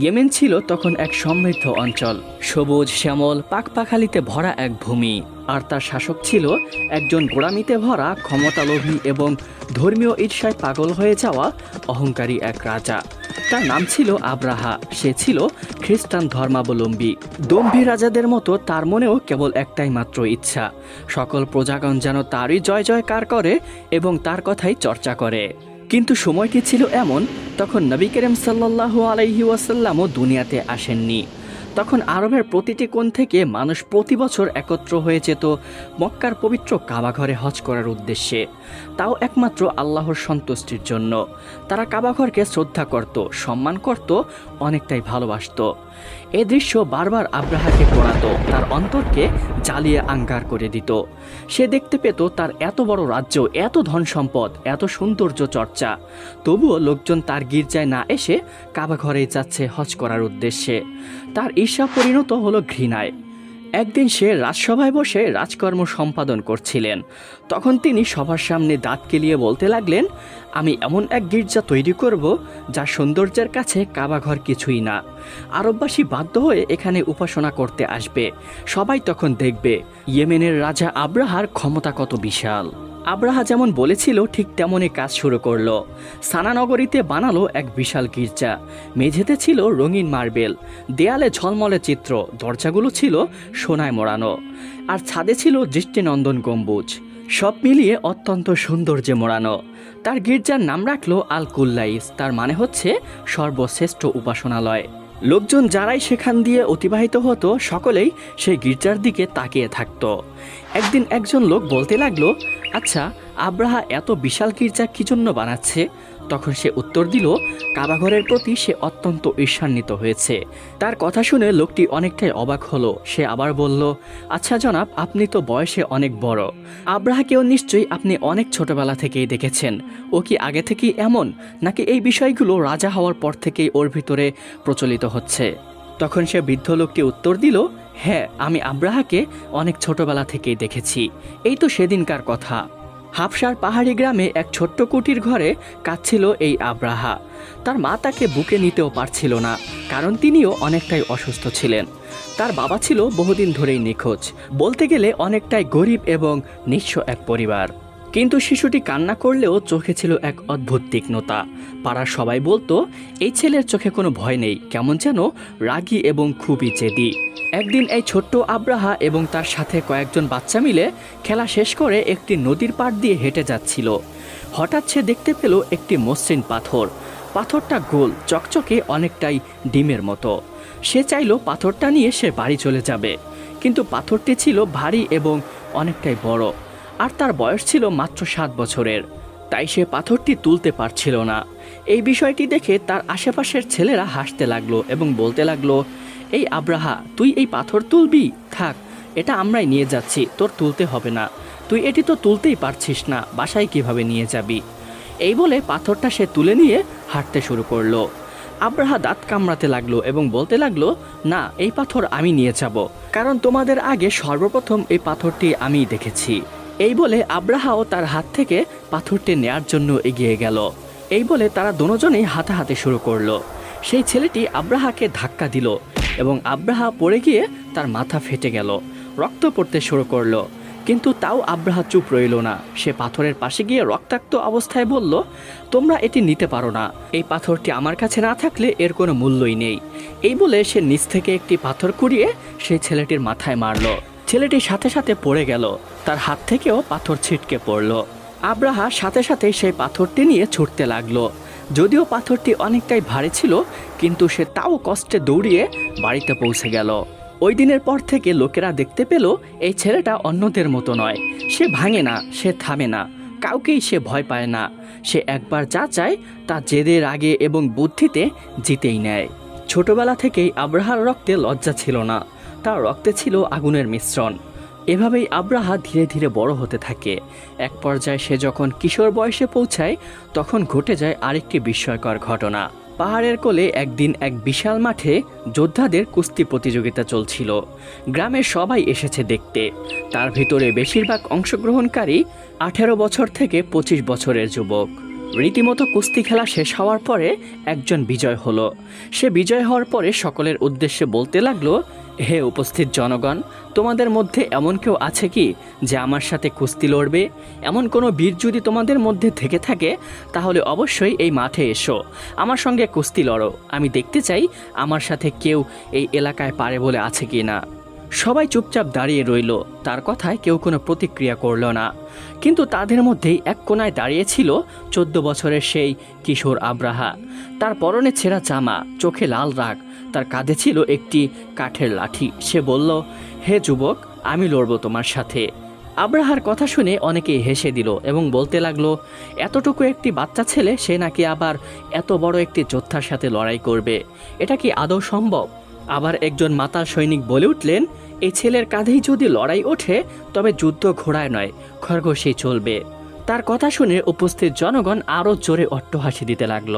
Yemen ছিল তখন এক সমৃদ্ধ অঞ্চল। সবুজ, শ্যামল, পাকপাখালিতে ভরা এক ভূমি। আর তার শাসক ছিল একজন গোড়ামিতে ভরা, ক্ষমতালোভী এবং ধর্মীয় ঈর্ষায় পাগল হয়ে যাওয়া অহংকারী এক রাজা। তার নাম ছিল আব্রাহা। সে ছিল খ্রিস্টান ধর্মাবলম্বী। দম্ভী রাজাদের মতো তার মনেও কেবল একটাই মাত্র ইচ্ছা। সকল প্রজাগণ যেন তারই জয় জয়কার করে এবং তার কথাই চর্চা করে। কিন্তু সময়টি ছিল এমন, তখন নবী করিম সাল্লাহ আলাইহি ওয়াসাল্লামও দুনিয়াতে আসেননি। তখন আরবের প্রতিটি কোণ থেকে মানুষ প্রতি বছর একত্র হয়ে যেত মক্কার পবিত্র কাবাঘরে হজ করার উদ্দেশ্যে। তাও একমাত্র আল্লাহর সন্তুষ্টির জন্য। তারা কাবাঘরকে শ্রদ্ধা করত, সম্মান করত, অনেকটাই ভালোবাসত। এ দৃশ্য বারবার আব্রাহাকে পড়াতো, তার অন্তরকে জ্বালিয়ে আঙ্গার করে দিত। সে দেখতে পেত তার এত বড় রাজ্য, এত ধন সম্পদ, এত সৌন্দর্য চর্চা। তবুও লোকজন তার গির্জায় না এসে কাবাঘরেই যাচ্ছে হজ করার উদ্দেশ্যে। তার ঈর্ষা পরিণত হলো ঘৃণায়। একদিন সে রাজসভায় বসে রাজকর্ম সম্পাদন করছিলেন। তখন তিনি সবার সামনে দাঁত কেলিয়ে বলতে লাগলেন, আমি এমন এক গির্জা তৈরি করব, যা সৌন্দর্যের কাছে কাবাঘর কিছুই না। আরববাসী বাধ্য হয়ে এখানে উপাসনা করতে আসবে। সবাই তখন দেখবে, ইয়েমেনের রাজা আব্রাহার ক্ষমতা কত বিশাল। আব্রাহা যেমন বলেছিল, ঠিক তেমনই কাজ শুরু করল। সানানগরীতে বানালো এক বিশাল গির্জা। মেঝেতে ছিল রঙিন মার্বেল, দেয়ালে ঝলমলে চিত্র, দরজাগুলো ছিল সোনায় মোড়ানো, আর ছাদে ছিল দৃষ্টিনন্দন গম্বুজ। সব মিলিয়ে অত্যন্ত সৌন্দর্যে মোড়ানো। তার গির্জার নাম রাখল আল কুল্লাইস তার মানে হচ্ছে সর্বশ্রেষ্ঠ উপাসনালয়। লোকজন যারাই সেখান দিয়ে অতিবাহিত হতো, সকলেই সেই গির্জার দিকে তাকিয়ে থাকতো। একদিন একজন লোক বলতে লাগল আচ্ছা আব্রাহা এত বিশাল গির্জা কি জন্য বানাচ্ছে? তখন সে উত্তর দিল, কাবাঘরের প্রতি সে অত্যন্ত ঈর্ষান্বিত হয়েছে। তার কথা শুনে লোকটি অনেকটাই অবাক হলো। সে আবার বলল আচ্ছা জনাব, আপনি তো বয়সে অনেক বড়। আব্রাহাকেও নিশ্চয়ই আপনি অনেক ছোটবেলা থেকেই দেখেছেন। ও কি আগে থেকেই এমন, নাকি এই বিষয়গুলো রাজা হওয়ার পর থেকেই ওর ভিতরে প্রচলিত হচ্ছে? তখন সে বৃদ্ধ লোকটি উত্তর দিল হ্যাঁ আমি আব্রাহাকে অনেক ছোটবেলা থেকেই দেখেছি। এই তো সেদিনকার কথা। হাফসার পাহাড়ি গ্রামে এক ছোট্ট কুটির ঘরে কাঁদছিল এই আব্রাহা। তার মা তাকে বুকে নিতেও পারছিল না, কারণ তিনিও অনেকটাই অসুস্থ ছিলেন। তার বাবা ছিল বহুদিন ধরেই নিখোঁজ, বলতে গেলে অনেকটাই গরিব এবং নিঃস্ব এক পরিবার। কিন্তু শিশুটি কান্না করলেও চোখে ছিল এক অদ্ভুত তীক্ষ্ণতা। পাড়ার সবাই বলতো, এই ছেলের চোখে কোনো ভয় নেই, কেমন যেন রাগী এবং খুবই জেদি। একদিন এই ছোট্ট আব্রাহা এবং তার সাথে কয়েকজন বাচ্চা মিলে খেলা শেষ করে একটি নদীর পাড় দিয়ে হেঁটে যাচ্ছিল। হঠাৎ সে দেখতে পেল একটি মসৃণ পাথর। পাথরটা গোল, চকচকে অনেকটাই ডিমের মতো। সে চাইলো পাথরটা নিয়ে সে বাড়ি চলে যাবে। কিন্তু পাথরটি ছিল ভারী এবং অনেকটাই বড়। আর তার বয়স ছিল মাত্র সাত বছরের। তাই সে পাথরটি তুলতে পারছিল না। এই বিষয়টি দেখে তার আশেপাশের ছেলেরা হাসতে লাগল এবং বলতে লাগল, এই আব্রাহা, তুই এই পাথর তুলবি? থাক, এটা আমরাই নিয়ে যাচ্ছি, তোর তুলতে হবে না। তুই এটি তো তুলতেই পারছিস না, বাসায় কীভাবে নিয়ে যাবি? এই বলে পাথরটা সে তুলে নিয়ে হাঁটতে শুরু করল। আব্রাহা দাঁত কামড়াতে লাগল এবং বলতে লাগল, না, এই পাথর আমি নিয়ে যাব। কারণ তোমাদের আগে সর্বপ্রথম এই পাথরটি আমিই দেখেছি। এই বলে আব্রাহাও তার হাত থেকে পাথরটি নেয়ার জন্য এগিয়ে গেল। এই বলে তারা দুজনেই হাতাহাতি শুরু করল। সেই ছেলেটি আব্রাহাকে ধাক্কা দিল এবং আব্রাহা পড়ে গিয়ে তার মাথা ফেটে গেল, রক্ত পড়তে শুরু করল। কিন্তু তাও আব্রাহা চুপ রইল না। সে পাথরের পাশে গিয়ে রক্তাক্ত অবস্থায় বলল, তোমরা এটি নিতে পারো না। এই পাথরটি আমার কাছে না থাকলে এর কোনো মূল্যই নেই। এই বলে সে নিচ থেকে একটি পাথর কুড়িয়ে সেই ছেলেটির মাথায় মারল। ছেলেটি সাথে সাথে পড়ে গেল। তার হাত থেকেও পাথর ছিটকে পড়ল। আব্রাহা সাথে সাথে সেই পাথরটি নিয়ে ছুটতে লাগল। যদিও পাথরটি অনেকটাই ভারী ছিল, কিন্তু সে তাও কষ্টে দৌড়িয়ে বাড়িতে পৌঁছে গেল। ওই দিনের পর থেকে লোকেরা দেখতে পেল, এই ছেলেটা অন্যদের মতো নয়। সে ভাঙে না, সে থামে না। কাউকেই সে ভয় পায় না। সে একবার যা চায়, তা জেদের আগে এবং বুদ্ধিতে জিতেই নেয়। ছোটবেলা থেকেই আব্রাহার রক্তে লজ্জা ছিল না। তার রক্তে ছিল আগুনের মিশ্রণ। এভাবেই আব্রাহা ধীরে ধীরে বড় হতে থাকে। এক পর্যায়ে সে যখন কিশোর বয়সে পৌঁছায়, তখন ঘটে যায় আরেকটি বিস্ময়কর ঘটনা। পাহাড়ের কোলে একদিন এক বিশাল মাঠে যোদ্ধাদের কুস্তি প্রতিযোগিতা চলছিল। গ্রামের সবাই এসেছে দেখতে। তার ভিতরে বেশিরভাগ অংশগ্রহণকারী আঠেরো বছর থেকে পঁচিশ বছরের যুবক। রীতিমতো কুস্তি খেলা শেষ হওয়ার পরে একজন বিজয় হলো। সে বিজয় হওয়ার পরে সকলের উদ্দেশ্যে বলতে লাগল হে উপস্থিত জনগণ, তোমাদের মধ্যে এমন কেউ আছে কি যে আমার সাথে কুস্তি লড়বে? এমন কোনো বীর যদি তোমাদের মধ্যে থেকে থাকে, তাহলে অবশ্যই এই মাঠে এসো। আমার সঙ্গে কুস্তি লড়ো। আমি দেখতে চাই আমার সাথে কেউ এই এলাকায় পারে বলে আছে কি না সবাই চুপচাপ দাঁড়িয়ে রইল। তার কথায় কেউ কোনো প্রতিক্রিয়া করল না। কিন্তু তাদের মধ্যেই এক কোনায় দাঁড়িয়ে ছিল চোদ্দ বছরের সেই কিশোর আব্রাহা। তার পরনে ছেঁড়া জামা চোখে লাল রাগ তার কাঁধে ছিল একটি কাঠের লাঠি। সে বলল, হে যুবক, আমি লড়বো তোমার সাথে। আব্রাহার কথা শুনে অনেকেই হেসে দিল এবং বলতে লাগল, এতটুকু একটি বাচ্চা ছেলে, সে নাকি আবার এত বড় একটি যোদ্ধার সাথে লড়াই করবে। এটা কি আদৌ সম্ভব? আবার একজন মাতাল সৈনিক বলে উঠলেন, এই ছেলের কাঁধেই যদি লড়াই ওঠে, তবে যুদ্ধ ঘোড়ায় নয়, খরগোশেই চলবে। তার কথা শুনে উপস্থিত জনগণ আরও জোরে অট্টহাসি দিতে লাগল।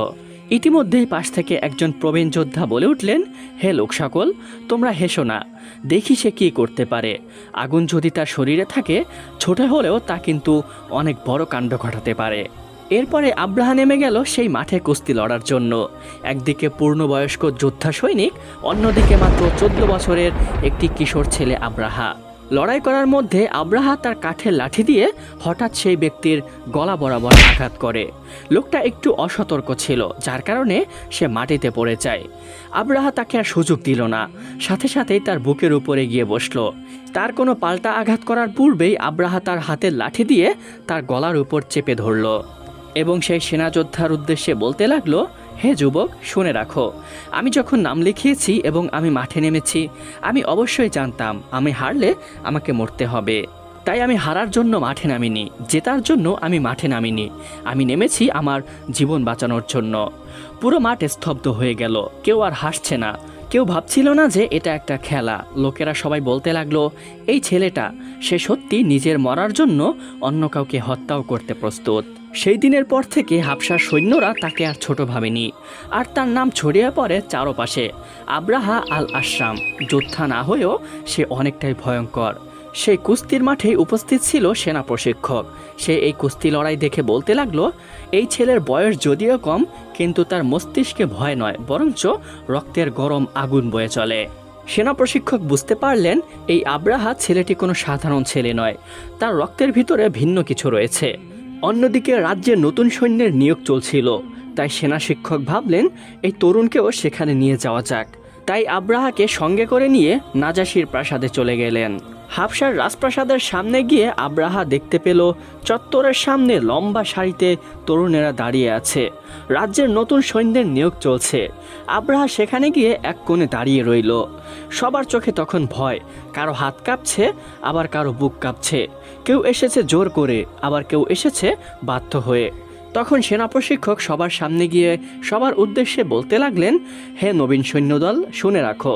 ইতিমধ্যেই পাশ থেকে একজন প্রবীণ যোদ্ধা বলে উঠলেন, হে লোক সকল, তোমরা হেসো না, দেখি সে কী করতে পারে। আগুন যদি তার শরীরে থাকে, ছোট হলেও তা কিন্তু অনেক বড় কাণ্ড ঘটাতে পারে। এরপরে আব্রাহা নেমে গেল সেই মাঠে কুস্তি লড়ার জন্য। একদিকে পূর্ণবয়স্ক যোদ্ধা সৈনিক, অন্যদিকে মাত্র চোদ্দ বছরের একটি কিশোর ছেলে আব্রাহা। লড়াই করার মধ্যে আব্রাহা তার কাঠের লাঠি দিয়ে হঠাৎ সেই ব্যক্তির গলা বরাবর আঘাত করে। লোকটা একটু অসতর্ক ছিল, যার কারণে সে মাটিতে পড়ে যায়। আব্রাহা তাকে আর সুযোগ দিল না। সাথে সাথেই তার বুকের উপরে গিয়ে বসল। তার কোনো পাল্টা আঘাত করার পূর্বেই আব্রাহা তার হাতের লাঠি দিয়ে তার গলার উপর চেপে ধরল এবং সেই সেনাযোদ্ধার উদ্দেশ্যে বলতে লাগল হে যুবক, শুনে রাখো। আমি যখন নাম লিখিয়েছি এবং আমি মাঠে নেমেছি, আমি অবশ্যই জানতাম আমি হারলে আমাকে মরতে হবে। তাই আমি হারার জন্য মাঠে নামিনি, জেতার জন্য আমি মাঠে নামিনি। আমি নেমেছি আমার জীবন বাঁচানোর জন্য। পুরো মাঠ স্তব্ধ হয়ে গেল, কেউ আর হাসছে না। কেউ ভাবছিল না যে এটা একটা খেলা। লোকেরা সবাই বলতে লাগল, এই ছেলেটা, সে সত্যি নিজের মরার জন্য অন্য কাউকে হত্যাও করতে প্রস্তুত। সেই দিনের পর থেকে হাবসার সৈন্যরা তাকে আর ছোট ভাবেনি। আর তার নাম ছড়িয়ে পড়ে চারপাশে, আব্রাহা আল আশরাম যোদ্ধা না হয়েও সে অনেকটাই ভয়ঙ্কর। সেই কুস্তির মাঠেই উপস্থিত ছিল সেনা প্রশিক্ষক। সে এই কুস্তি লড়াই দেখে বলতে লাগল, এই ছেলের বয়স যদিও কম কিন্তু তার মস্তিষ্কে ভয় নয়, বরঞ্চ রক্তের গরম আগুন বয়ে চলে। সেনা প্রশিক্ষক বুঝতে পারলেন, এই আব্রাহা ছেলেটি কোনো সাধারণ ছেলে নয়। তার রক্তের ভিতরে ভিন্ন কিছু রয়েছে। অন্যদিকে রাজ্যে নতুন সৈন্যের নিয়োগ চলছিল। তাই সেনা শিক্ষক ভাবলেন, এই তরুণকেও সেখানে নিয়ে যাওয়া যাক। তাই আব্রাহাকে সঙ্গে করে নিয়ে নাজাসির প্রাসাদে চলে গেলেন। হাফসার রাজপ্রাসাদের সামনে গিয়ে আব্রাহা দেখতে পেল, চত্বরের সামনে লম্বা সারিতে তরুণেরা দাঁড়িয়ে আছে। রাজ্যের নতুন সৈন্যের নিয়োগ চলছে। আব্রাহা সেখানে গিয়ে এক কোণে দাঁড়িয়ে রইল। সবার চোখে তখন ভয়, কারও হাত কাঁপছে, আবার কারও বুক কাঁপছে। কেউ এসেছে জোর করে, আবার কেউ এসেছে বাধ্য হয়ে। তখন সেনা প্রশিক্ষক সবার সামনে গিয়ে সবার উদ্দেশ্যে বলতে লাগলেন, হে নবীন সৈন্যদল, শুনে রাখো,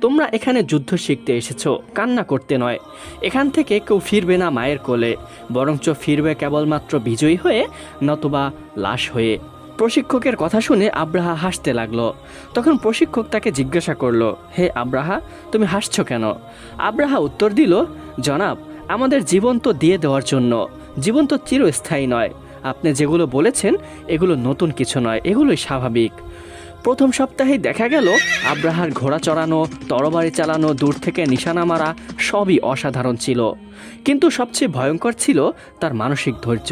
তোমরা এখানে যুদ্ধ শিখতে এসেছ, কান্না করতে নয়। এখান থেকে কেউ ফিরবে না মায়ের কোলে, বরঞ্চ ফিরবে কেবলমাত্র বিজয়ী হয়ে, নতুবা লাশ হয়ে। প্রশিক্ষকের কথা শুনে আব্রাহা হাসতে লাগল। তখন প্রশিক্ষক তাকে জিজ্ঞাসা করল, হে আব্রাহা, তুমি হাসছো কেন? আব্রাহা উত্তর দিল, জনাব, আমাদের জীবন তো দিয়ে দেওয়ার জন্য, জীবন তো চিরস্থায়ী নয়। আপনি যেগুলো বলেছেন, এগুলো নতুন কিছু নয়, এগুলোই স্বাভাবিক। প্রথম সপ্তাহেই দেখা গেল, আব্রাহার ঘোড়া চড়ানো, তরবারি চালানো, দূর থেকে নিশানা মারা, সবই অসাধারণ ছিল। কিন্তু সবচেয়ে ভয়ঙ্কর ছিল তার মানসিক ধৈর্য।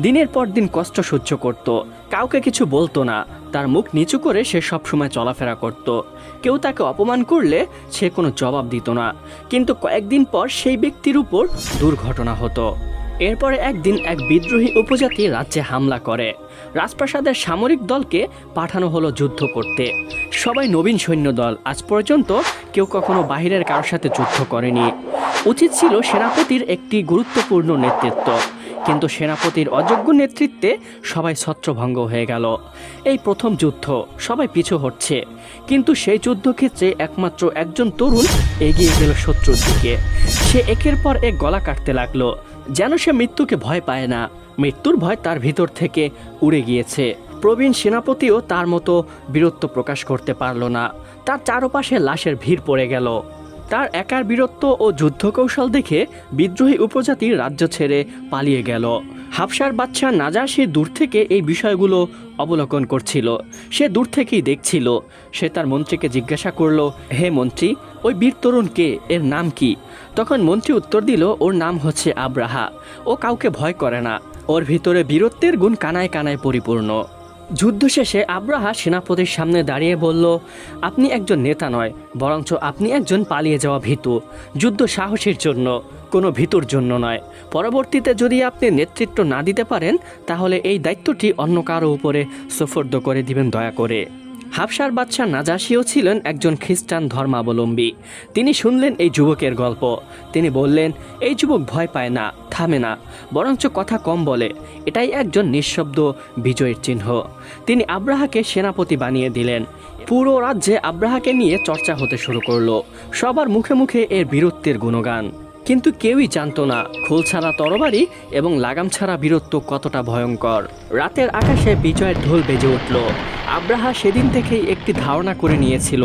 দিনের পর দিন কষ্ট সহ্য করত, কাউকে কিছু বলতো না, তার মুখ নিচু করে সে সবসময় চলাফেরা করত। কেউ তাকে অপমান করলে সে কোনো জবাব দিত না, কিন্তু কয়েকদিন পর সেই ব্যক্তির উপর দুর্ঘটনা হতো। এরপরে একদিন এক বিদ্রোহী উপজাতি রাজ্যে হামলা করে। রাজপ্রাসাদের সামরিক দলকে পাঠানো হলো যুদ্ধ করতে। সবাই নবীন সৈন্য দল আজ পর্যন্ত কেউ কখনো বাহিরের কারোর সাথে যুদ্ধ করেনি। উচিত ছিল সেনাপতির একটি গুরুত্বপূর্ণ নেতৃত্ব। কিন্তু সেনাপতির অযোগ্য নেতৃত্বে সবাই ছত্রভঙ্গ হয়ে গেল। এই প্রথম যুদ্ধ, সবাই পিছু হচ্ছে কিন্তু সেই যুদ্ধক্ষেত্রে একমাত্র একজন তরুণ এগিয়ে গেল শত্রুর দিকে। সে একের পর এক গলা কাটতে লাগল। যেন সে মৃত্যুকে ভয় পায় না। মৃত্যুর ভয় তার ভিতর থেকে উড়ে গিয়েছে। প্রবীণ সেনাপতিও তার মতো বীরত্ব প্রকাশ করতে পারল না। তার চারপাশে লাশের ভিড় পড়ে গেল। তার একার বীরত্ব ও যুদ্ধ কৌশল দেখে বিদ্রোহী উপজাতির রাজ্য ছেড়ে পালিয়ে গেল। হাফসার বাচ্চা নাজা সে দূর থেকে এই বিষয়গুলো অবলোকন করছিল। সে দূর থেকেই দেখছিল। সে তার মন্ত্রীকে জিজ্ঞাসা করল, হে মন্ত্রী ওই বীর তরুণ কে? এর নাম কি? তখন মন্ত্রী উত্তর দিল, ওর নাম হচ্ছে আব্রাহা। ও কাউকে ভয় করে না। ওর ভিতরে বীরত্বের গুণ কানায় কানায় পরিপূর্ণ। যুদ্ধ শেষে আব্রাহা সেনাপতির সামনে দাঁড়িয়ে বলল, আপনি একজন নেতা নয়, বরঞ্চ আপনি একজন পালিয়ে যাওয়া ভীতু। যুদ্ধ সাহসের জন্য, কোনো ভীতুর জন্য নয়। পরবর্তীতে যদি আপনি নেতৃত্ব না দিতে পারেন, তাহলে এই দায়িত্বটি অন্য কারও উপরে সুফর্দ করে দিবেন দয়া করে। হাফসার বাদশা নাজাসিও ছিলেন একজন খ্রিস্টান ধর্মাবলম্বী। তিনি শুনলেন এই যুবকের গল্প। তিনি বললেন, এই যুবক ভয় পায় না, থামে না, বরঞ্চ কথা কম বলে। এটাই একজন নিঃশব্দ বিজয়ের চিহ্ন। তিনি আব্রাহাকে সেনাপতি বানিয়ে দিলেন। পুরো রাজ্যে আব্রাহাকে নিয়ে চর্চা হতে শুরু করল। সবার মুখে মুখে এর বীরত্বের গুণগান। কিন্তু কেউই জানতো না খোল ছাড়া তরবারি এবং লাগাম ছাড়া বীরত্ব কতটা ভয়ঙ্কর। রাতের আকাশে বিজয়ের ঢোল বেজে উঠল। আব্রাহা সেদিন থেকেই একটি ধারণা করে নিয়েছিল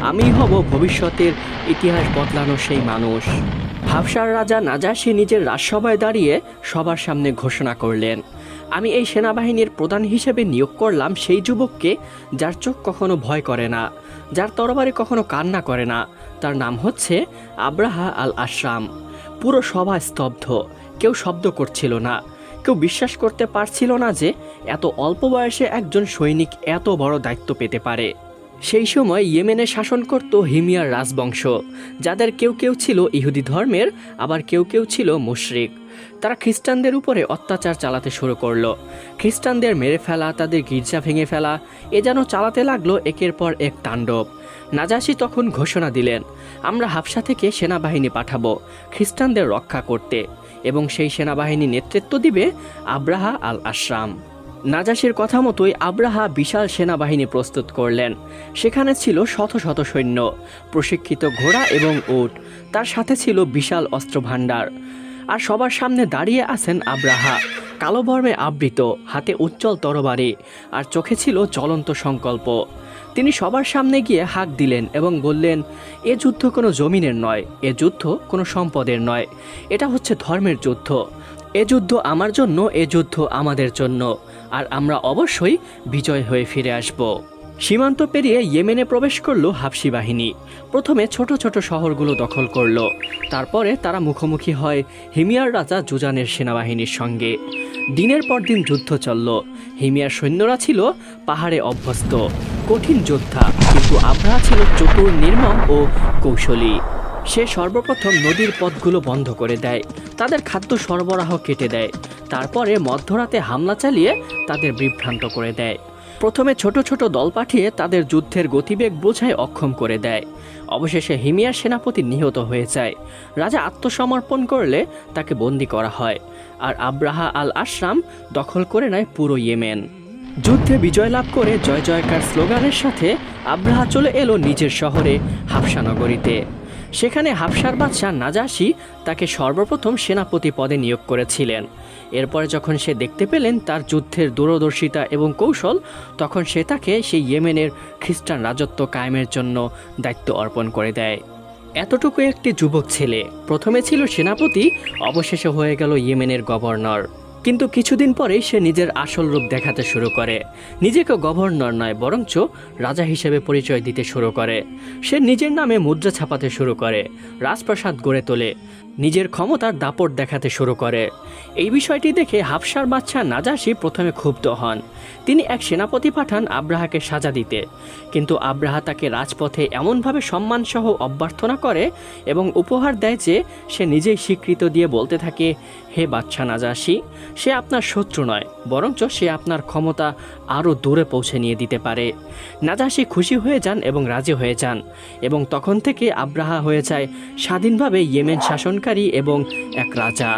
আমি হব ভবিষ্যতের ইতিহাস বদলানো সেই মানুষ। হাফসার রাজা নাজাসি নিজের রাজসভায় দাঁড়িয়ে সবার সামনে ঘোষণা করলেন আমি এই সেনাবাহিনীর প্রধান হিসেবে নিয়োগ করলাম সেই যুবককে যার চোখ কখনো ভয় করে না, যার তরবারে কখনো কান্না করে না। তার নাম হচ্ছে আব্রাহা আল আশরাম পুরো সভা স্তব্ধ, কেউ শব্দ করছিল না, কেউ বিশ্বাস করতে পারছিল না যে এত অল্প বয়সে একজন সৈনিক এত বড় দায়িত্ব পেতে পারে। সেই সময় ইয়েমেনে শাসন করত হিমিয়ার রাজবংশ, যাদের কেউ কেউ ছিল ইহুদি ধর্মের, আবার কেউ কেউ ছিল মুশরিক। তারা খ্রিস্টানদের উপরে অত্যাচার চালাতে শুরু করল। খ্রিস্টানদের মেরে ফেলা, তাদের গির্জা ভেঙে ফেলা, এ যেন চালাতে লাগল একের পর এক তাণ্ডব। নাজাসি তখন ঘোষণা দিলেন, আমরা হাফসা থেকে সেনাবাহিনী পাঠাবো, খ্রিস্টানদের রক্ষা করতে, এবং সেই সেনাবাহিনী নেতৃত্ব দিবে আব্রাহা আল আশরাম নাজাসির কথা মতোই আব্রাহা বিশাল সেনাবাহিনী প্রস্তুত করলেন। সেখানে ছিল শত শত সৈন্য, প্রশিক্ষিত ঘোড়া এবং উট, তার সাথে ছিল বিশাল অস্ত্রভাণ্ডার। আর সবার সামনে দাঁড়িয়ে আছেন আব্রাহা। কালো বর্মে আবৃত, হাতে উজ্জ্বল তরবারি, আর চোখে ছিল জ্বলন্ত সংকল্প। তিনি সবার সামনে গিয়ে হাঁক দিলেন এবং বললেন, এ যুদ্ধ কোনো জমিনের নয়, এ যুদ্ধ কোনো সম্পদের নয়। এটা হচ্ছে ধর্মের যুদ্ধ। এ যুদ্ধ আমার জন্য, এ যুদ্ধ আমাদের জন্য, আর আমরা অবশ্যই বিজয় হয়ে ফিরে আসব। সীমান্ত পেরিয়ে ইয়েমেনে প্রবেশ করল হাফসি বাহিনী। প্রথমে ছোট ছোট শহরগুলো দখল করল। তারপরে তারা মুখোমুখি হয় হিমিয়ার রাজা জুজানের সেনাবাহিনীর সঙ্গে। দিনের পর দিন যুদ্ধ চলল। হিমিয়ার সৈন্যরা ছিল পাহাড়ে অভ্যস্ত, কঠিন যোদ্ধা, কিন্তু আবরাহা ছিল চতুর, নির্মম ও কৌশলী। সে সর্বপ্রথম নদীর পথগুলো বন্ধ করে দেয়, তাদের খাদ্য সরবরাহ কেটে দেয়। তারপরে মধ্যরাতে হামলা চালিয়ে তাদের বিভ্রান্ত করে দেয়। প্রথমে ছোট ছোট দল পাঠিয়ে তাদের যুদ্ধের গতিবেগ বোঝায় অক্ষম করে দেয়। অবশেষে হিমিয়ার সেনাপতি নিহত হয়ে যায়। রাজা আত্মসমর্পণ করলে তাকে বন্দি করা হয় আর আব্রাহা আল আশরাম দখল করে নেয় পুরো ইয়েমেন। যুদ্ধে বিজয় লাভ করে জয় জয়কার স্লোগানের সাথে আব্রাহা চলে এলো নিজের শহরে, হাফসা নগরীতে। সেখানে হাফসার বাদশাহ নাজাসি তাকে সর্বপ্রথম সেনাপতি পদে নিয়োগ করেছিলেন। এরপরে যখন সে দেখতে পেলেন তার যুদ্ধের দূরদর্শিতা এবং কৌশল, তখন সে তাকে সেই ইয়েমেনের খ্রিস্টান রাজত্ব কায়েমের জন্য দায়িত্ব অর্পণ করে দেয়। এতটুকু একটি যুবক ছেলে। প্রথমে ছিল সেনাপতি, অবশেষে হয়ে গেল ইয়েমেনের গভর্নর। কিন্তু কিছুদিন পরেই সে নিজের আসল রূপ দেখাতে শুরু করে। নিজেকে গভর্নর নয়, বরঞ্চ রাজা হিসেবে পরিচয় দিতে শুরু করে। সে নিজের নামে মুদ্রা ছাপাতে শুরু করে, রাজপ্রাসাদ গড়ে তোলে। নিজের ক্ষমতার দাপট দেখাতে শুরু করে। এই বিষয়টি দেখে হাফসার বাচ্চা নাজাসি প্রথমে ক্ষুব্ধ হন। তিনি এক সেনাপতি পাঠান আব্রাহাকে সাজা দিতে। কিন্তু আব্রাহা তাকে রাজপথে এমনভাবে সম্মানসহ অভ্যর্থনা করে এবং উপহার দেয় যে সে নিজেই স্বীকৃত দিয়ে বলতে থাকে হে বাচ্চা নাজাসি, সে আপনার শত্রু নয়, বরঞ্চ সে আপনার ক্ষমতা আরও দূরে পৌঁছে নিয়ে দিতে পারে। নাজাসি খুশি হয়ে যান এবং রাজি হয়ে যান, এবং তখন থেকে আব্রাহা হয়ে যায় স্বাধীনভাবে ইয়েমেন শাসনকারী এবং এক রাজা।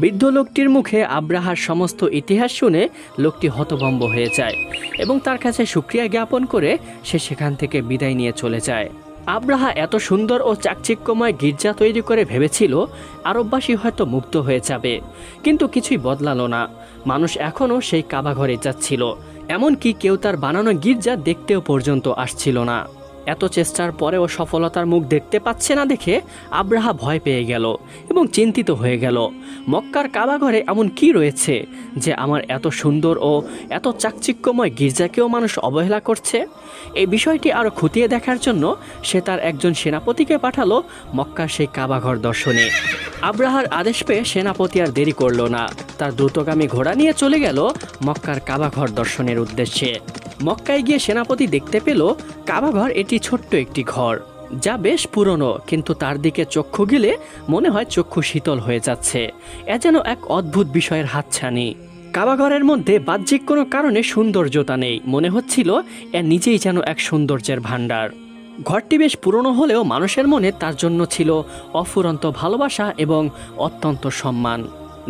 বৃদ্ধ লোকটির মুখে আব্রাহার সমস্ত ইতিহাস শুনে লোকটি হতভম্ব হয়ে যায় এবং তার কাছে সুক্রিয়া জ্ঞাপন করে সে সেখান থেকে বিদায় নিয়ে চলে যায়। আব্রাহা এত সুন্দর ও চাকচিক্যময় গির্জা তৈরি করে ভেবেছিল আরববাসী হয়তো মুক্ত হয়ে যাবে। কিন্তু কিছুই বদলালো না। মানুষ এখনও সেই কাবাঘরে যাচ্ছিল। এমনকি কেউ তার বানানো গির্জা দেখতেও পর্যন্ত আসছিল না। এত চেষ্টার পরেও সফলতার মুখ দেখতে পাচ্ছে না দেখে আব্রাহা ভয় পেয়ে গেল এবং চিন্তিত হয়ে গেল। মক্কার কাবাঘরে এমন কি রয়েছে যে আমার এত সুন্দর ও এত চাকচিক্যময় গির্জাকেও মানুষ অবহেলা করছে? এই বিষয়টি আরও খতিয়ে দেখার জন্য সে তার একজন সেনাপতিকে পাঠালো মক্কার সেই কাবাঘর দর্শনে। আব্রাহার আদেশ পেয়ে সেনাপতি আর দেরি করল না। তার দ্রুতগামী ঘোড়া নিয়ে চলে গেল মক্কার কাবাঘর দর্শনের উদ্দেশ্যে। মক্কায় গিয়ে সেনাপতি দেখতে পেল কাবাঘর এটি ছোট্ট একটি ঘর, যা বেশ পুরনো, কিন্তু তার দিকে চক্ষু গেলে মনে হয় চক্ষু শীতল হয়ে যাচ্ছে। এ যেন এক অদ্ভুত বিষয়ের হাতছানি। কাবাঘরের মধ্যে বাহ্যিক কোনো কারণে সৌন্দর্যতা নেই, মনে হচ্ছিল এ নিজেই যেন এক সৌন্দর্যের ভাণ্ডার। ঘরটি বেশ পুরনো হলেও মানুষের মনে তার জন্য ছিল অফুরন্ত ভালোবাসা এবং অত্যন্ত সম্মান।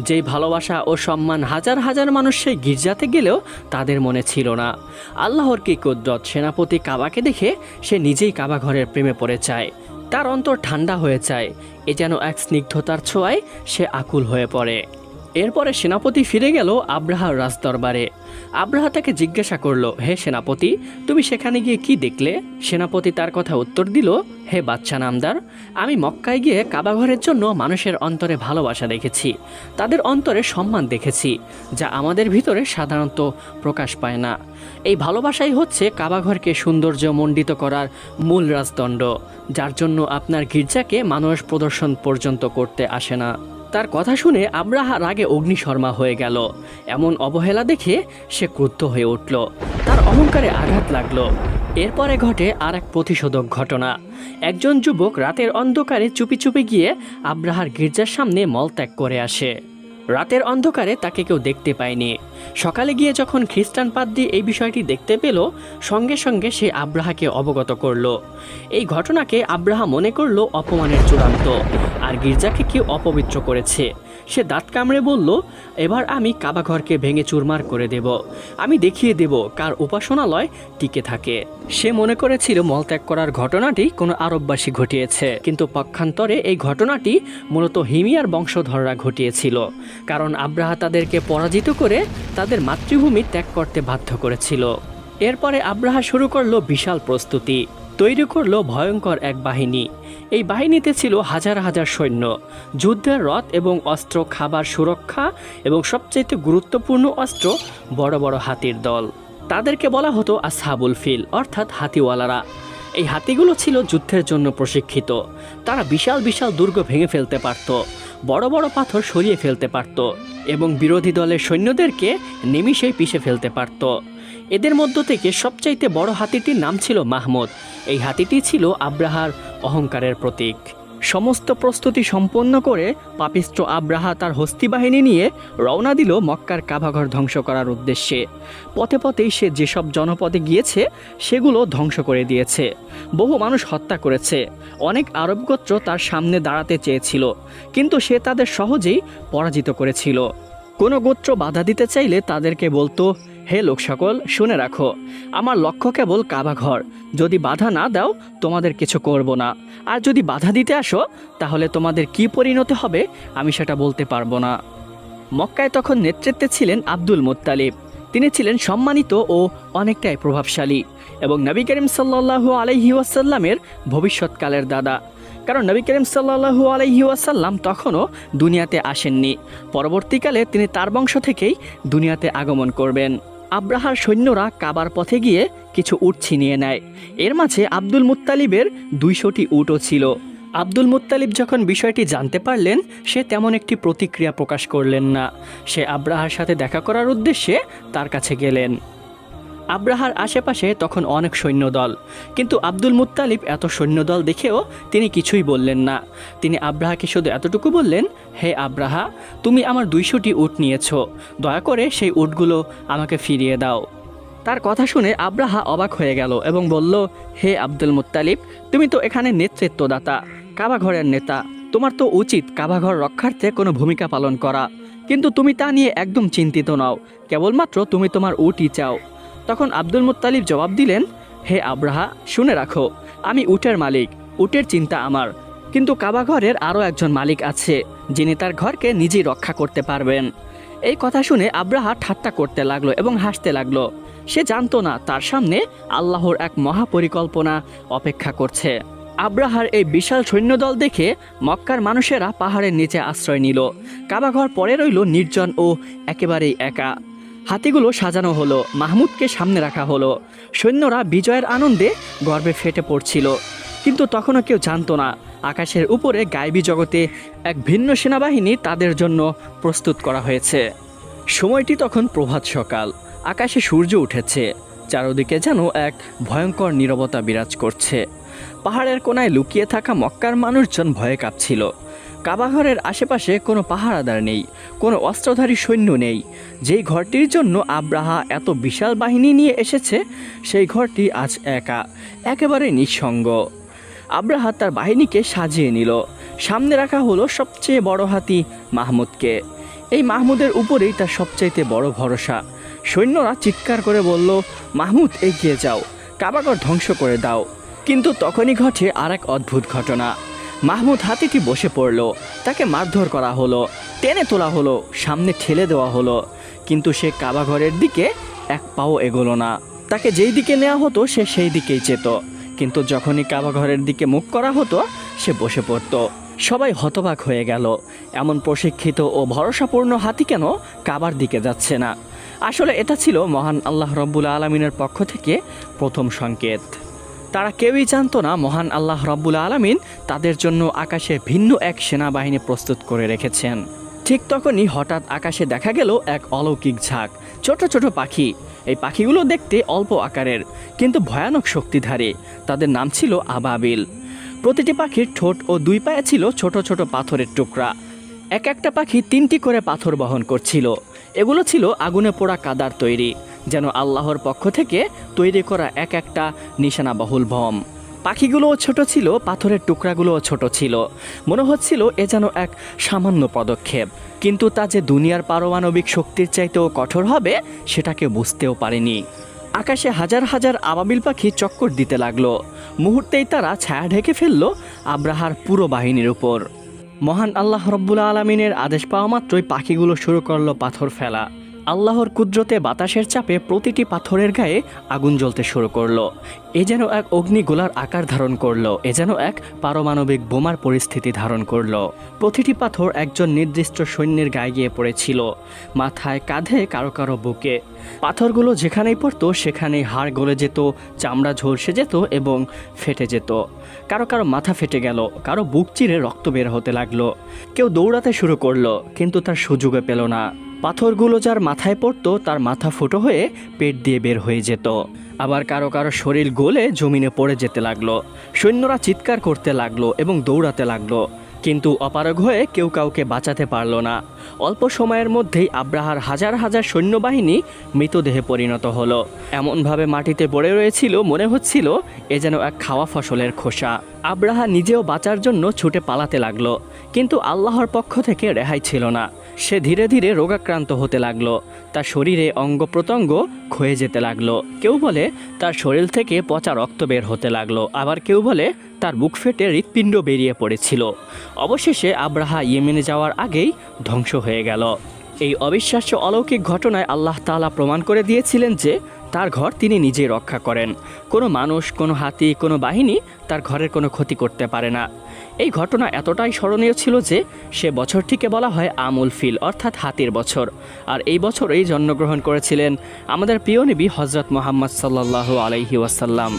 যেই ভালোবাসা ও সম্মান হাজার হাজার মানুষ সেই গির্জাতে গেলেও তাদের মনে ছিল না। আল্লাহর কি কুদরত? সেনাপতি কাবাকে দেখে সে নিজেই কাবা ঘরের প্রেমে পড়ে চায় তার অন্তর ঠান্ডা হয়ে চায় এ যেন এক স্নিগ্ধতার ছোঁয়ায় সে আকুল হয়ে পড়ে। এরপরে সেনাপতি ফিরে গেল আব্রাহার রাজদরবারে। আব্রাহা তাকে জিজ্ঞাসা করল, হে সেনাপতি, তুমি সেখানে গিয়ে কি দেখলে? সেনাপতি তার কথা উত্তর দিল, হে বাচ্চা নামদার, আমি মক্কায় গিয়ে কাবাঘরের জন্য মানুষের অন্তরে ভালোবাসা দেখেছি, তাদের অন্তরে সম্মান দেখেছি, যা আমাদের ভিতরে সাধারণত প্রকাশ পায় না। এই ভালোবাসাই হচ্ছে কাবাঘরকে সৌন্দর্য মণ্ডিত করার মূল রাজদণ্ড, যার জন্য আপনার গির্জাকে মানুষ প্রদর্শন পর্যন্ত করতে আসে না। তার কথা শুনে আব্রাহা রাগে অগ্নিশর্মা হয়ে গেল। এমন অবহেলা দেখে সে ক্রুদ্ধ হয়ে উঠল। তার অহংকারে আঘাত লাগল। এরপরে ঘটে আর এক প্রতিশোধক ঘটনা। একজন যুবক রাতের অন্ধকারে চুপি চুপি গিয়ে আব্রাহার গির্জার সামনে মলত্যাগ করে আসে। রাতের অন্ধকারে তাকে কেউ দেখতে পায়নি। সকালে গিয়ে যখন খ্রিস্টান পাদ্রী এই বিষয়টি দেখতে পেল, সঙ্গে সঙ্গে সে আব্রাহাকে অবগত করল। এই ঘটনাকে আব্রাহা মনে করল অপমানের চূড়ান্ত। আর গির্জাকে কেউ অপবিত্র করেছে। সে দাঁত কামড়ে বলল, এবার আমি কাবাঘরকে ভেঙে চুরমার করে দেব। আমি দেখিয়ে দেব কার উপাসনালয় টিকে থাকে। সে মনে করেছিল মলত্যাগ করার ঘটনাটি কোনো আরববাসী ঘটিয়েছে, কিন্তু পক্ষান্তরে এই ঘটনাটি মূলত হিমিয়ার বংশধররা ঘটিয়েছিল, কারণ আব্রাহা তাদেরকে পরাজিত করে তাদের মাতৃভূমি ত্যাগ করতে বাধ্য করেছিল। এরপরে আব্রাহা শুরু করল বিশাল প্রস্তুতি, তৈরি করল ভয়ঙ্কর এক বাহিনী। এই বাহিনীতে ছিল হাজার হাজার সৈন্য, যুদ্ধের রথ এবং অস্ত্র, খাবার সুরক্ষা এবং সবচেয়ে গুরুত্বপূর্ণ অস্ত্র বড় বড় হাতির দল। তাদেরকে বলা হতো আসহাবুল ফিল, অর্থাৎ হাতিওয়ালারা। এই হাতিগুলো ছিল যুদ্ধের জন্য প্রশিক্ষিত। তারা বিশাল বিশাল দুর্গ ভেঙে ফেলতে পারত, বড় বড় পাথর সরিয়ে ফেলতে পারত এবং বিরোধী দলের সৈন্যদেরকে নিমিষেই পিষে ফেলতে পারত। এদের মধ্য থেকে সবচাইতে বড় হাতিটির নাম ছিল মাহমুদ। এই হাতিটি ছিল আব্রাহার অহংকারের প্রতীক। সমস্ত প্রস্তুতি সম্পন্ন করে পাপিস্ত্র আব্রাহা তার হস্তি বাহিনী নিয়ে রওনা দিল মক্কার কাভাঘর ধ্বংস করার উদ্দেশ্যে। পথে পথেই সে যেসব জনপদে গিয়েছে, সেগুলো ধ্বংস করে দিয়েছে। বহু মানুষ হত্যা করেছে। অনেক আরব গোত্র তার সামনে দাঁড়াতে চেয়েছিল, কিন্তু সে তাদের সহজেই পরাজিত করেছিল। কোনো গোত্র বাধা দিতে চাইলে তাদেরকে বলতো হে লোক সকল শুনে রাখো, আমার লক্ষ্য কেবল কাবাঘর যদি বাধা না দাও, তোমাদের কিছু করব না। আর যদি বাধা দিতে আসো, তাহলে তোমাদের কি পরিণতি হবে, আমি সেটা বলতে পারব না। মক্কায় তখন নেতৃত্বে ছিলেন আব্দুল মুত্তালিব। তিনি ছিলেন সম্মানিত ও অনেকটাই প্রভাবশালী এবং নবী করিম সাল্লাহু আলহি ভবিষ্যৎকালের দাদা। কারণ নবী করিম সাল্লাহু আলহি তখনও দুনিয়াতে আসেননি। পরবর্তীকালে তিনি তার বংশ থেকেই দুনিয়াতে আগমন করবেন। আব্রাহার সৈন্যরা কাবার পথে গিয়ে কিছু উট ছিনিয়ে নেয়। এর মাঝে আব্দুল মুত্তালিবের দুইশোটি উটও ছিল। আব্দুল মুত্তালিব যখন বিষয়টি জানতে পারলেন, সে তেমন একটি প্রতিক্রিয়া প্রকাশ করলেন না। সে আব্রাহার সাথে দেখা করার উদ্দেশ্যে তার কাছে গেলেন। আব্রাহার আশেপাশে তখন অনেক সৈন্যদল। কিন্তু আব্দুল মুত্তালিব এত সৈন্যদল দেখেও তিনি কিছুই বললেন না। তিনি আব্রাহাকে শুধু এতটুকু বললেন, হে আব্রাহা, তুমি আমার দুইশোটি উট নিয়েছ। দয়া করে সেই উটগুলো আমাকে ফিরিয়ে দাও। তার কথা শুনে আব্রাহা অবাক হয়ে গেল এবং বলল, হে আব্দুল মুত্তালিব, তুমি তো এখানে নেতৃত্বদাতা, কাবাঘরের নেতা। তোমার তো উচিত কাবাঘর রক্ষার্থে কোনো ভূমিকা পালন করা। কিন্তু তুমি তা নিয়ে একদম চিন্তিত নাও। কেবলমাত্র তুমি তোমার উটই চাও। তখন আব্দুল মুত্তালিব জবাব দিলেন, হে আব্রাহা, শুনে রাখো, আমি উটের মালিক, উটের চিন্তা আমার। কিন্তু কাবাঘরের আরও একজন মালিক আছে, যিনি তার ঘরকে নিজেই রক্ষা করতে পারবেন। এই কথা শুনে আব্রাহা ঠাট্টা করতে লাগল এবং হাসতে লাগল। সে জানতো না তার সামনে আল্লাহর এক মহাপরিকল্পনা অপেক্ষা করছে। আব্রাহার এই বিশাল সৈন্যদল দেখে মক্কার মানুষেরা পাহাড়ের নিচে আশ্রয় নিল। কাবাঘর পরে রইল নির্জন ও একেবারেই একা। হাতিগুলো সাজানো হলো, মাহমুদকে সামনে রাখা হলো। সৈন্যরা বিজয়ের আনন্দে গর্বে ফেটে পড়ছিল। কিন্তু তখনও কেউ জানতো না, আকাশের উপরে গায়েবী জগতে এক ভিন্ন সেনাবাহিনী তাদের জন্য প্রস্তুত করা হয়েছে। সময়টি তখন প্রভাত সকাল, আকাশে সূর্য উঠেছে, চারদিকে যেন এক ভয়ঙ্কর নীরবতা বিরাজ করছে। পাহাড়ের কোনায় লুকিয়ে থাকা মক্কার মানুষজন ভয়ে কাঁপছিল। কাবাঘরের আশেপাশে কোনো পাহারাদার নেই, কোনো অস্ত্রধারী সৈন্য নেই। যেই ঘরটির জন্য আব্রাহা এত বিশাল বাহিনী নিয়ে এসেছে, সেই ঘরটি আজ একা, একেবারে নিঃসঙ্গ। আব্রাহা তার বাহিনীকে সাজিয়ে নিল। সামনে রাখা হলো সবচেয়ে বড় হাতি মাহমুদকে। এই মাহমুদের উপরেই তার সবচাইতে বড় ভরসা। সৈন্যরা চিৎকার করে বলল, মাহমুদ, এগিয়ে যাও, কাবাগর ধ্বংস করে দাও। কিন্তু তখনই ঘটে আর এক অদ্ভুত ঘটনা। মাহমুদ হাতিটি বসে পড়ল। তাকে মারধর করা হলো, টেনে তোলা হলো, সামনে ঠেলে দেওয়া হলো। কিন্তু সে কাবাঘরের দিকে এক পাও এগোলো না। তাকে যেই দিকে নেওয়া হতো, সে সেই দিকেই যেত। কিন্তু যখনই কাবাঘরের দিকে মুখ করা হতো, সে বসে পড়ত। সবাই হতবাক হয়ে গেল। এমন প্রশিক্ষিত ও ভরসাপূর্ণ হাতি কেন কাবার দিকে যাচ্ছে না? আসলে এটা ছিল মহান আল্লাহ রব্বুল আলমিনের পক্ষ থেকে প্রথম সংকেত। তারা কেউই জানত না মহান আল্লাহ রব্বুল আলমিন তাদের জন্য আকাশে ভিন্ন এক সেনাবাহিনী প্রস্তুত করে রেখেছেন। ঠিক তখনই হঠাৎ আকাশে দেখা গেল এক অলৌকিক ঝাঁক, ছোট ছোট পাখি। এই পাখিগুলো দেখতে অল্প আকারের, কিন্তু ভয়ানক শক্তিধারী। তাদের নাম ছিল আবাবিল। প্রতিটি পাখির ঠোঁট ও দুই পায়ে ছিল ছোট ছোট পাথরের টুকরা। এক একটা পাখি তিনটি করে পাথর বহন করছিল। এগুলো ছিল আগুনে পোড়া কাদার তৈরি। যেন আল্লাহর পক্ষ থেকে তৈরি করা এক একটা নিশানা বহুল ভম। পাখিগুলোও ছোট ছিল, পাথরের টুকরাগুলোও ছোট ছিল। মনে হচ্ছিল এ যেন এক সামান্য পদক্ষেপ। কিন্তু তা যে দুনিয়ার পারমাণবিক শক্তির চাইতেও কঠোর হবে সেটাকে বুঝতেও পারেনি। আকাশে হাজার হাজার আবাবিল পাখি চক্কর দিতে লাগল। মুহূর্তেই তারা ছায়া ঢেকে ফেলল আব্রাহার পুরো বাহিনীর উপর। মহান আল্লাহ রব্বুল আলমিনের আদেশ পাওয়া মাত্রই পাখিগুলো শুরু করল পাথর ফেলা। আল্লাহর কুদরতে বাতাসের চাপে প্রতিটি পাথরের গায়ে আগুন জ্বলতে শুরু করল। এ যেন এক অগ্নিগোলার আকার ধারণ করল, এ যেন এক পারমাণবিক বোমার পরিস্থিতি ধারণ করল। প্রতিটি পাথর একজন নির্দিষ্ট সৈন্যের গায়ে গিয়ে পড়েছিল, মাথায় কাঁধে কারও কারও বুকে। পাথরগুলো যেখানেই পড়তো, সেখানেই হাড় গলে যেত, চামড়া ঝলসে যেত এবং ফেটে যেত। কারও কারও মাথা ফেটে গেল, কারও বুক চিরে রক্ত বের হতে লাগল। কেউ দৌড়াতে শুরু করল, কিন্তু তার সুযোগে পেল না। পাথরগুলো যার মাথায় পড়ত, তার মাথা ফুটো হয়ে পেট দিয়ে বের হয়ে যেত। আবার কারও কারও শরীর গলে জমিনে পড়ে যেতে লাগল। সৈন্যরা চিৎকার করতে লাগল এবং দৌড়াতে লাগল। কিন্তু অপারগ হয়ে কেউ কাউকে বাঁচাতে পারল না। অল্প সময়ের মধ্যেই আব্রাহার হাজার হাজার সৈন্যবাহিনী মৃতদেহে পরিণত হলো। এমনভাবে মাটিতে পড়ে রয়েছিল মনে হচ্ছিল এ যেন এক খাওয়া ফসলের খোসা। আব্রাহা নিজেও বাঁচার জন্য ছুটে পালাতে লাগল। কিন্তু আল্লাহর পক্ষ থেকে রেহাই ছিল না। সে ধীরে ধীরে রোগাক্রান্ত হতে লাগল। তার শরীরে অঙ্গ প্রত্যঙ্গ ক্ষয়ে যেতে লাগল। কেউ বলে তার শরীর থেকে পচা রক্ত বের হতে লাগল। আবার কেউ বলে তার বুক ফেটে হৃৎপিণ্ড বেরিয়ে পড়েছিল। অবশেষে আব্রাহা ইয়েমেনে যাওয়ার আগেই ধ্বংস হয়ে গেল। এই অবিশ্বাস্য অলৌকিক ঘটনায় আল্লাহ তালা প্রমাণ করে দিয়েছিলেন যে তার ঘর তিনি নিজেই রক্ষা করেন। কোনো মানুষ, কোনো হাতি, কোনো বাহিনী তার ঘরের কোনো ক্ষতি করতে পারে না। এই ঘটনা এতটাই স্মরণীয় ছিল যে, সে বছরটিকে বলা হয় আমুল ফিল, অর্থাৎ হাতির বছর। আর এই বছরেই জন্মগ্রহণ করেছিলেন আমাদের প্রিয় নবী হজরত মোহাম্মদ সাল্লাহ আলহি ওয়াসাল্লাম।